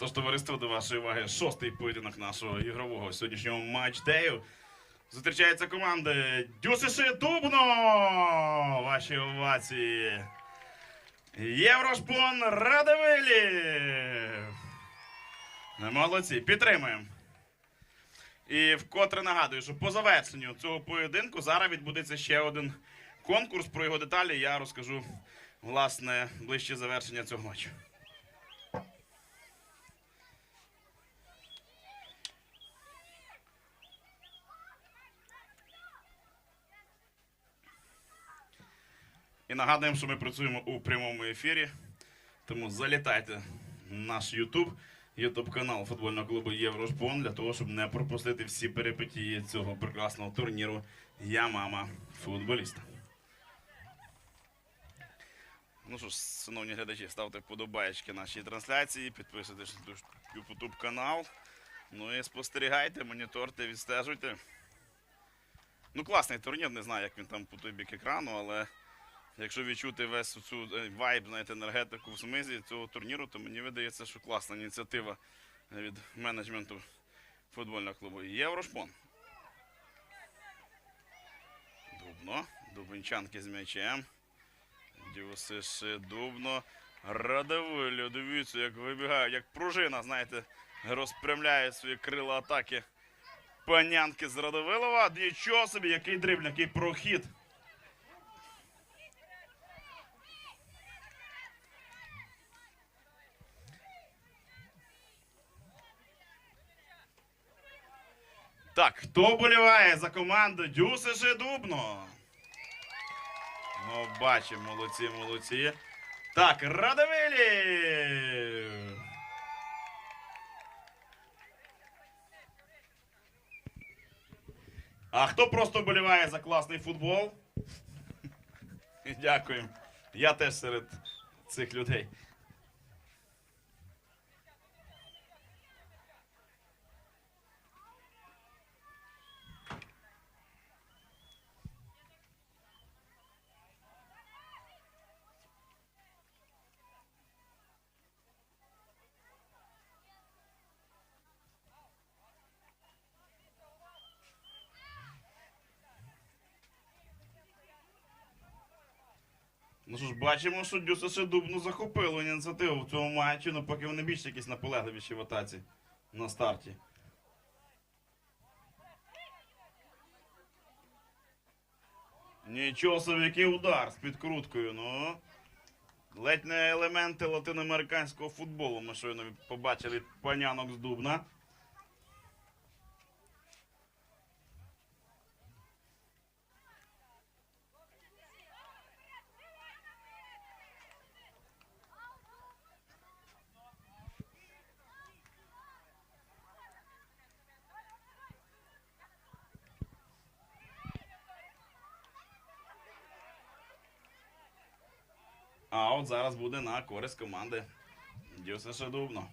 Тож, товариство, до вашої уваги шостий поєдинок нашого ігрового сьогоднішнього матчдею. Зустрічаються команди Дюсиши Дубно! Ваші овації. Єврошпон Радивилів. Молодці, підтримуємо. І вкотре нагадую, що по завершенню цього поєдинку зараз відбудеться ще один конкурс. Про його деталі я розкажу власне ближче завершення цього матчу. І нагадуємо, що ми працюємо у прямому ефірі. Тому залітайте на наш YouTube, YouTube канал футбольного клубу Єврошпон для того, щоб не пропустити всі перипетії цього прекрасного турніру Я мама футболіста. Ну що ж, шановні глядачі, ставте вподобаєчки нашій трансляції, підписуйтесь на YouTube канал. Ну і спостерігайте, моніторте, відстежуйте. Ну, класний турнір, не знаю, як він там по той бік екрану, але якщо відчути весь цю е, вайб, знаєте, енергетику в смислі цього турніру, то мені видається, що класна ініціатива від менеджменту футбольного клубу Єврошпон. Дубно. Дубинчанки з м'ячем. Дюсиш Дубно. Радовилю. Дивіться, як вибігає, як пружина, знаєте, розпрямляє свої крила атаки. Панянки з Радовилова. Нічого собі, який дрибл, який прохід. Так, хто боліває за команду Дюсиши Дубно? Ну, бачимо, молодці, молодці. Так, Радовилі! А хто просто боліває за класний футбол? Дякую. Я теж серед цих людей. Ну що ж, бачимо, що Дюсаше Дубну захопило ініціативу в цьому матчі, ну поки вони більш якісь наполегливіші в атаці на старті. Нічого собі, який удар з підкруткою, ну. Ледь не елементи латиноамериканського футболу ми щойно побачили панянок з Дубна. А от зараз буде на користь команди Дюсаше Дубно.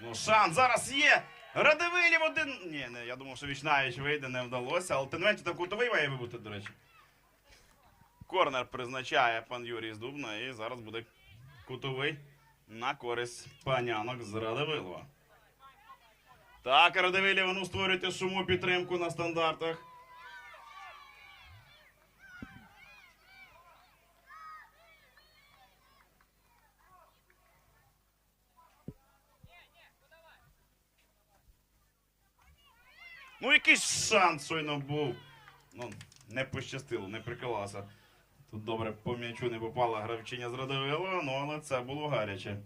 Ну, шанс зараз є. Радивилів один. Ні, не, я думав, що Вічнавіч вийде, не вдалося, але менше там кутовий має бути, до речі. Корнер призначає пан Юрій з Дубна, і зараз буде кутовий на користь панянок з Радивилова. Так, Радивилів, ну створюйте шуму підтримку на стандартах. Ну, якийсь шанс щойно був. Ну, не пощастило, не приколося. Тут добре по м'ячу не попала гравчиня з Радовила, ну але це було гаряче.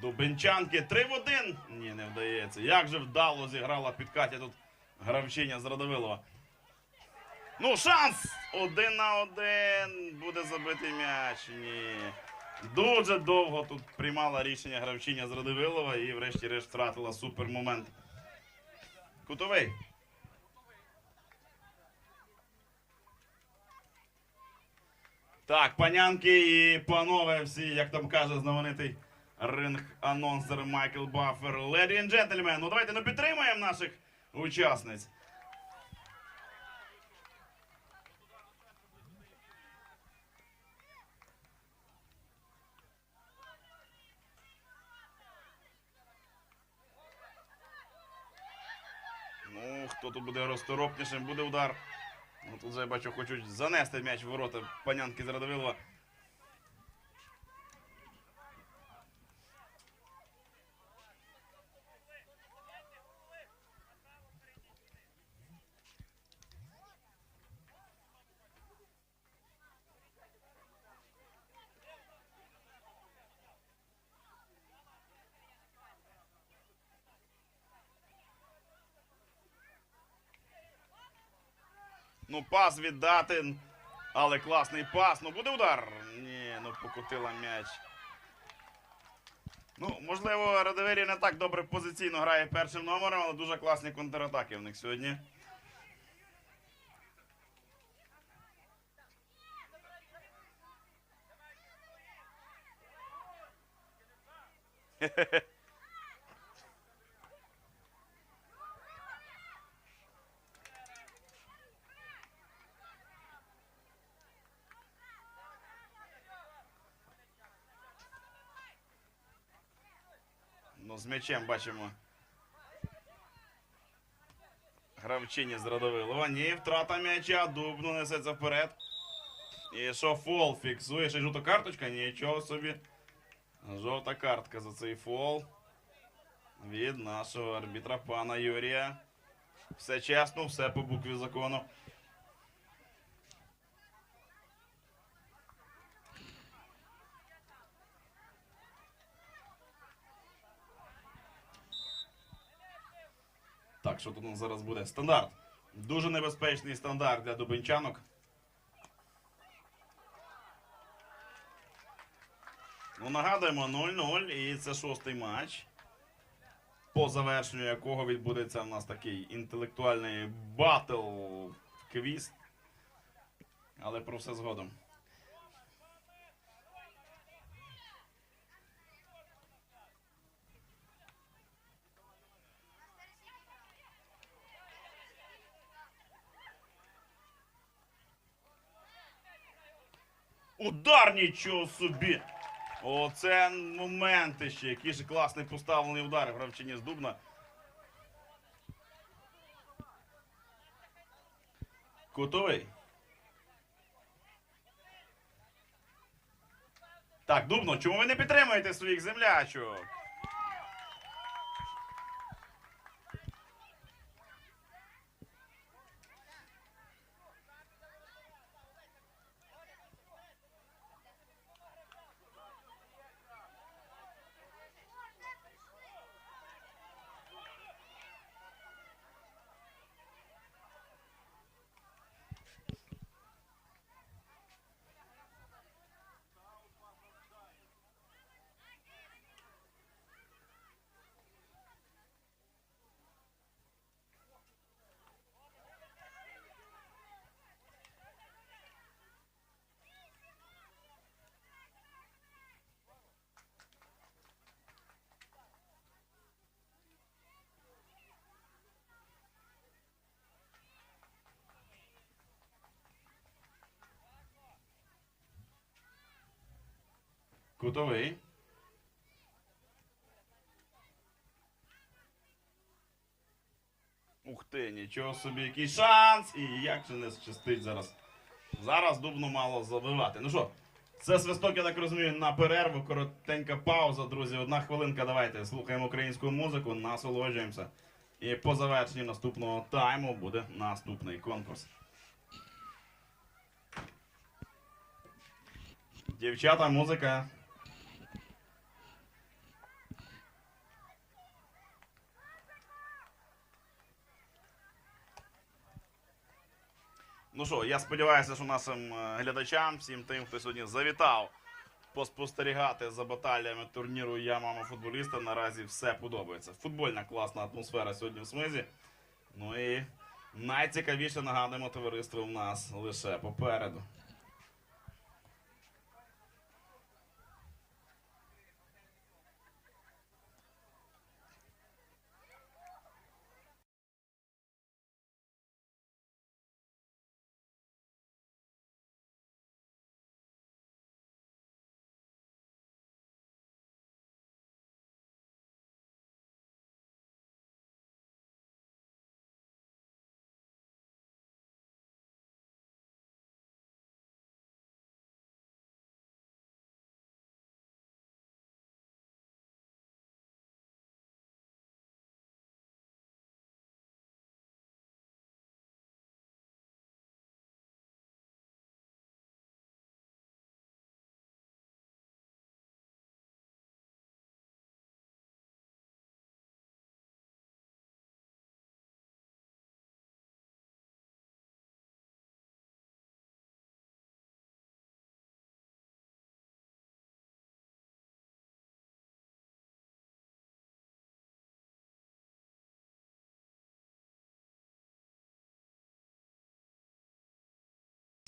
Дубенчанки 3 в 1. Ні, не вдається. Як же вдало зіграла під Катя тут гравчиня з Радовилова. Ну, шанс! Один на один. Буде забитий м'яч. Ні. Дуже довго тут приймала рішення гравчиня з Радивилова і врешті-решт втратила супер момент. Кутовий. Так, панянки і панове, всі, як там каже знаменитий ринг-анонсер Майкл Баффер. Леді і джентльмен, ну давайте ну підтримаємо наших учасниць. Ну, хто тут буде розторопнішим, буде удар. Ну, тут вже я бачу, хочуть занести м'яч в ворота панянки з Радовилова. Ну, пас віддати. Але класний пас. Ну буде удар. Ні, ну покотила м'яч. Ну, можливо, Радивері не так добре позиційно грає першим номером, але дуже класні контратаки в них сьогодні. Ну, з м'ячем бачимо. Гравчині з Радовилова. Ні, втрата м'яча, дубну несеться вперед. І що фол фіксує? Ще жовта карточка? Нічого собі. Жовта картка за цей фол. Від нашого арбітра пана Юрія. Все чесно, все по букві закону. Що тут у нас зараз буде? Стандарт. Дуже небезпечний стандарт для дубенчанок. Ну, нагадуємо 0-0, і це шостий матч. По завершенню якого відбудеться у нас такий інтелектуальний батл квіз. Але про все згодом. Удар нічого собі! Оце моменти ще. Який же класний поставлений удар гравчині з Дубна. Кутовий. Так, Дубно, чому ви не підтримуєте своїх землячок? Кутовий. Ух ти, нічого собі, який шанс! І як же не щастить зараз. Зараз дубно мало забивати. Ну що, це свисток, я так розумію, на перерву. Коротенька пауза, друзі. Одна хвилинка. Давайте слухаємо українську музику, насолоджуємося. І по завершенні наступного тайму буде наступний конкурс. Дівчата, музика. Ну що, я сподіваюся, що нашим е, глядачам, всім тим, хто сьогодні завітав поспостерігати за баталіями турніру Я мама футболіста. Наразі все подобається. Футбольна класна атмосфера сьогодні в смизі. Ну і найцікавіше нагадуємо товариство в нас лише попереду.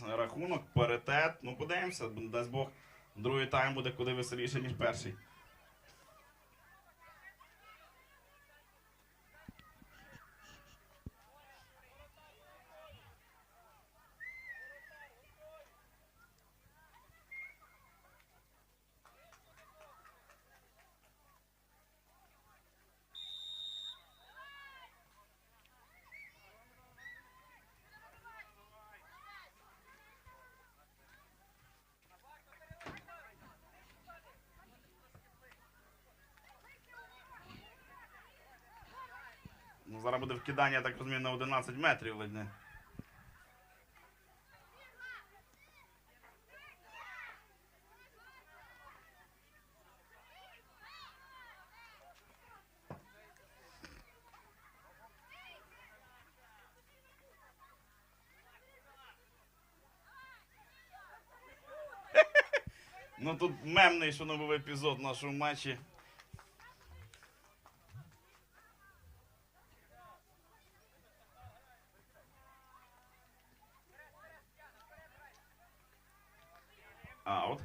Рахунок, паритет. Ну, подивимося, дасть Бог, другий тайм буде куди веселіше, ніж перший. Ну, зараз буде вкидання, я так розумію, на 11 метрів ледь не. Ну тут мемний, що був епізод в нашому матчі. Аут.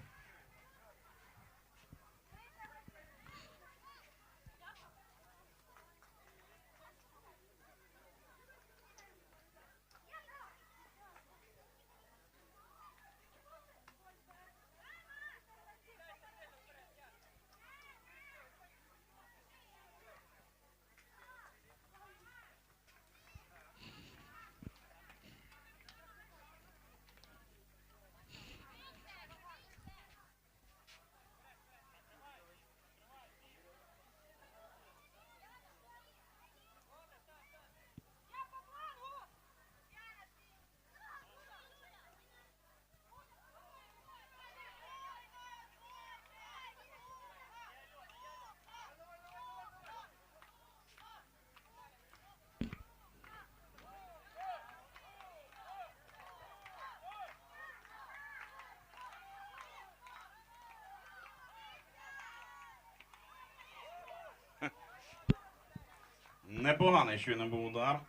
Непоганий щойно був удар.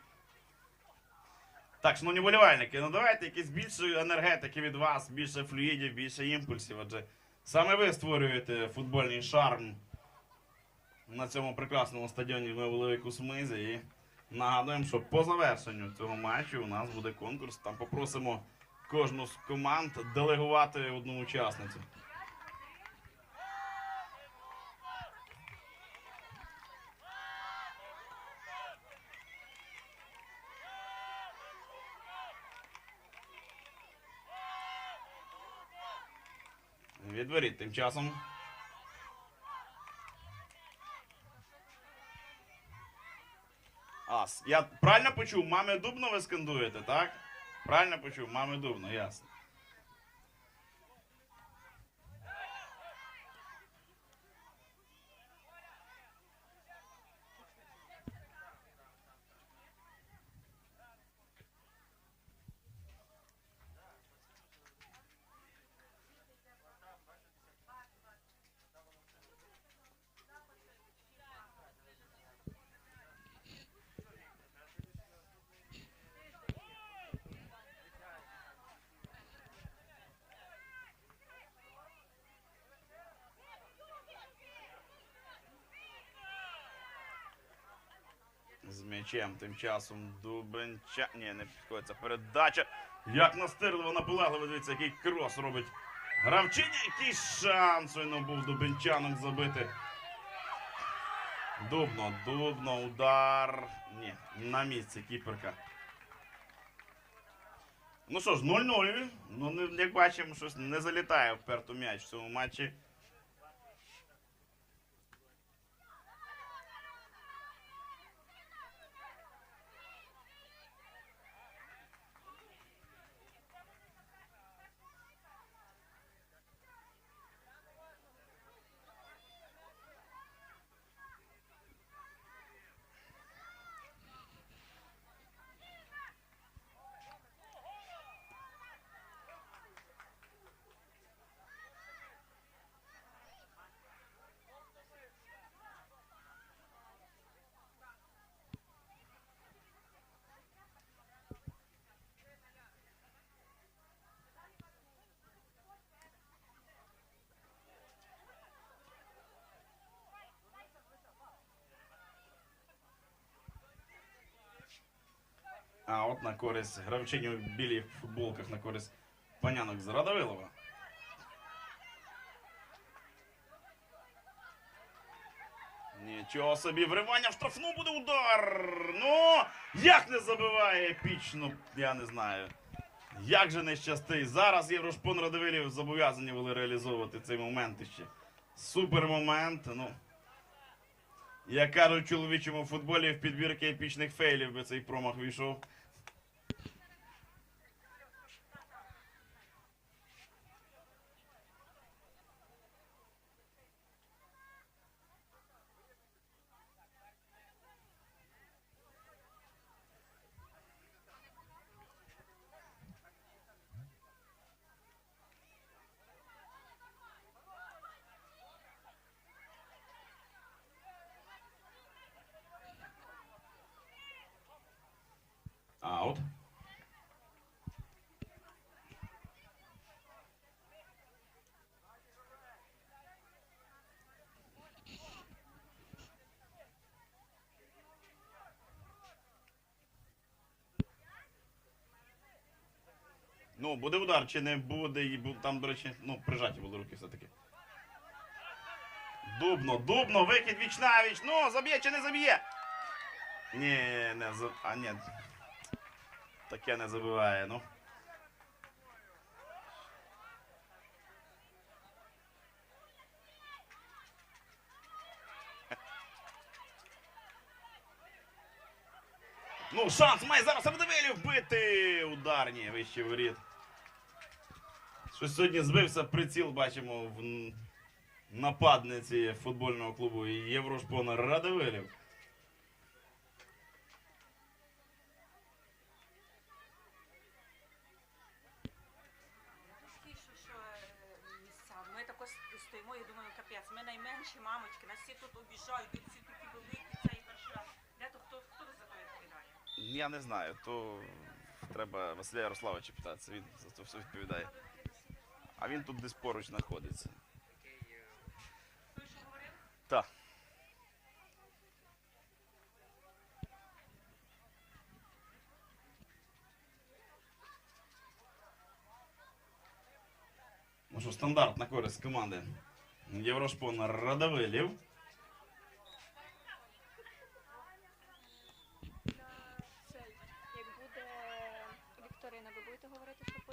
Так, шановні болівальники, ну давайте якісь більше енергетики від вас, більше флюїдів, більше імпульсів. Адже саме ви створюєте футбольний шарм на цьому прекрасному стадіоні в Велику Смизі. І нагадуємо, що по завершенню цього матчу у нас буде конкурс. Там попросимо кожну з команд делегувати одну учасницю. Відворіть тим часом. Ас. Я правильно почув, мами дубно ви скандуєте, так? Правильно почув, мами дубно, ясно. М'ячем. Тим часом Дубенча. Ні, не підходиться. Передача. Як настирливо наполегливо, дивіться, який крос робить. Гравчиня, який шанс ну, був Дубенчанок забити. Дубно, дубно, удар. Ні, на місці кіперка. Ну що ж, 0-0. Ну, як бачимо, щось не залітає вперто м'яч в цьому матчі. А от на користь гравчині в білих футболках на користь панянок з Радовилова. Нічого собі, вривання в штрафну буде удар. Ну, як не забиває епічно, я не знаю. Як же не щастить. Зараз Єврошпон Радовилів зобов'язані були реалізовувати цей момент іще. Супер момент. Ну, як кажуть чоловічому футболі, в підбірки епічних фейлів би цей промах війшов. Аут. Ну, буде удар чи не буде, і там, до речі, ну, прижаті були руки все-таки. Дубно, дубно, викид віч навіч. Ну, заб'є чи не заб'є? Ні, не за. А ні. Таке не забиває, ну. Ну, шанс має зараз Авдевелів вбити! Удар, ні, вище воріт. Щось сьогодні збився приціл, бачимо, в нападниці футбольного клубу Єврошпона Радивилів. Що е. Ми тако с- стоїмо і думаємо, капець, ми найменші мамочки, нас всі тут обіжають, тут всі великі, це і перший раз. Де то хто, хто за то відповідає? Я не знаю, то треба Василя Ярославовича питатися, він за це все відповідає. А він тут десь поруч знаходиться. Так. Ну що, стандарт на користь команди Єврошпон Радовилів. Як буде Вікторина, ви будете говорити, що по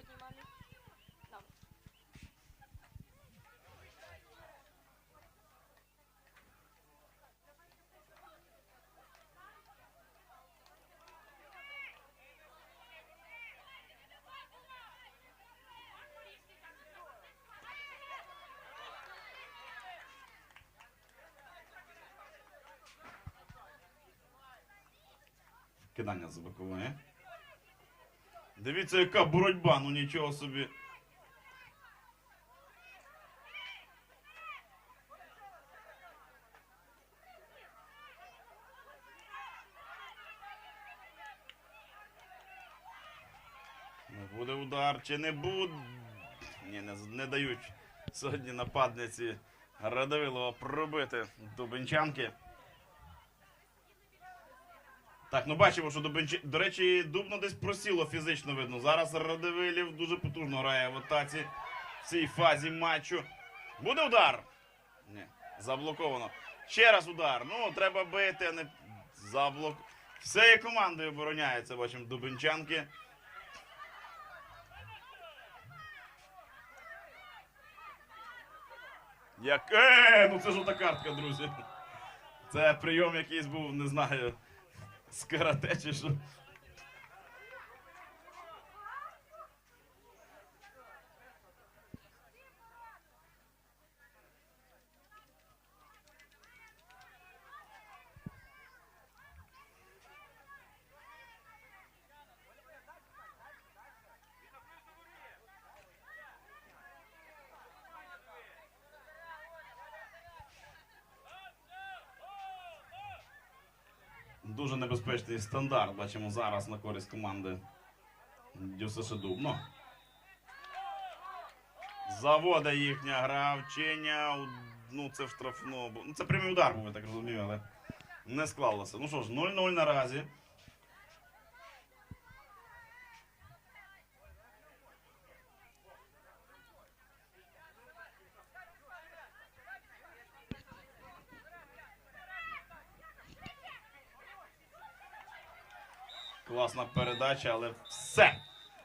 Кидання з бокової. Дивіться, яка боротьба, ну нічого собі. Не буде удар чи не буде. Ні, не, не дають сьогодні нападниці Радовилова пробити дубенчанки. Так, ну бачимо, що Дубенчи... До речі, Дубно десь просіло фізично видно. Зараз Радивилів дуже потужно грає в атаці в цій фазі матчу. Буде удар? Ні, заблоковано. Ще раз удар. Ну, треба бити, а не заблок. Всією командою обороняється, бачимо, дубенчанки. Як... Е, ну це жовта картка, друзі. Це прийом якийсь був, не знаю, з чи що. Дуже небезпечний стандарт. Бачимо зараз на користь команди Дюсеше Дубно. Завода їхня гра, вчення. Ну, це в штрафну. Ну, це прямий удар був, я так розумію, але не склалося. Ну що ж, 0-0 наразі. Класна передача, але все.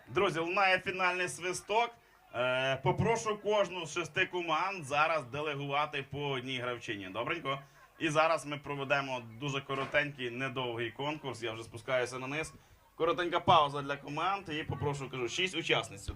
Друзі, лунає фінальний свисток. Е, попрошу кожну з шести команд зараз делегувати по одній гравчині. Добренько. І зараз ми проведемо дуже коротенький, недовгий конкурс. Я вже спускаюся на низ. Коротенька пауза для команд. І попрошу кажу, шість учасниць сюди.